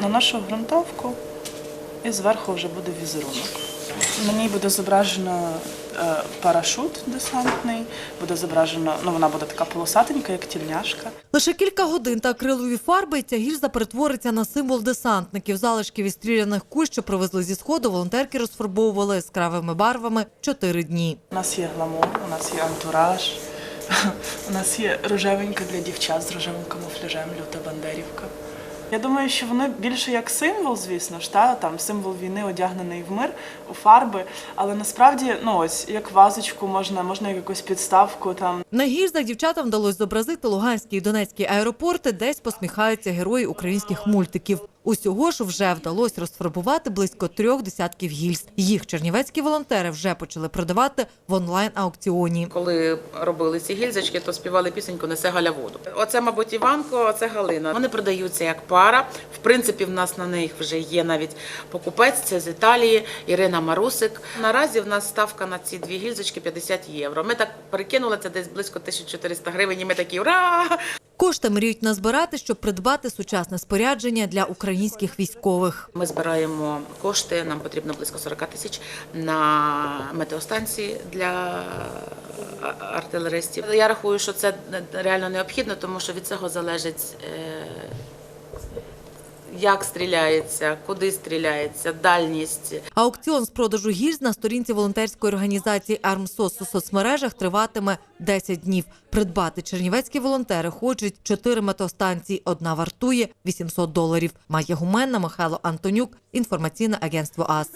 наношу ґрунтовку і зверху вже буде візерунок. На ній буде зображено е, парашут десантний, буде зображено, ну вона буде така полосатенька, як тільняшка. Лише кілька годин та акрилові фарби і ця гільза перетвориться на символ десантників. Залишки від стріляних куль, що привезли зі сходу, волонтерки розфарбовували яскравими барвами чотири дні. У нас є гламур, у нас є антураж, у нас є рожевенька для дівчат з рожевим камуфляжем, люта бандерівка. Я думаю, що воно більше як символ, звісно ж, та, там символ війни одягнений в мир у фарби. Але насправді, ну ось як вазочку можна, можна як якусь підставку там На гільзах дівчатам вдалося зобразити Луганський і Донецький аеропорти, десь посміхаються герої українських мультиків. Усього ж вже вдалося розфарбувати близько трьох десятків гільз. Їх чернівецькі волонтери вже почали продавати в онлайн-аукціоні. Коли робили ці гільзочки, то співали пісеньку Несе Галя воду. Оце, мабуть, Іванко, оце Галина. Вони продаються як пара. В принципі, в нас на них вже є навіть покупець. Це з Італії Ірина Марусик. Наразі в нас ставка на ці дві гільзочки 50 євро. Ми так перекинули це десь близько 1400 гривень. І ми такі ура! Кошти мріють назбирати, щоб придбати сучасне спорядження для українських військових. Ми збираємо кошти. Нам потрібно близько 40 тисяч на метеостанції для артилеристів. Я рахую, що це реально необхідно, тому що від цього залежить. Як стріляється, куди стріляється, дальність. Аукціон з продажу гільз на сторінці волонтерської організації «Армсос» у соцмережах триватиме 10 днів. Придбати чернівецькі волонтери хочуть чотири метостанції. Одна вартує 800 доларів. Майя Гуменна, Михайло Антонюк. Інформаційне агентство АС.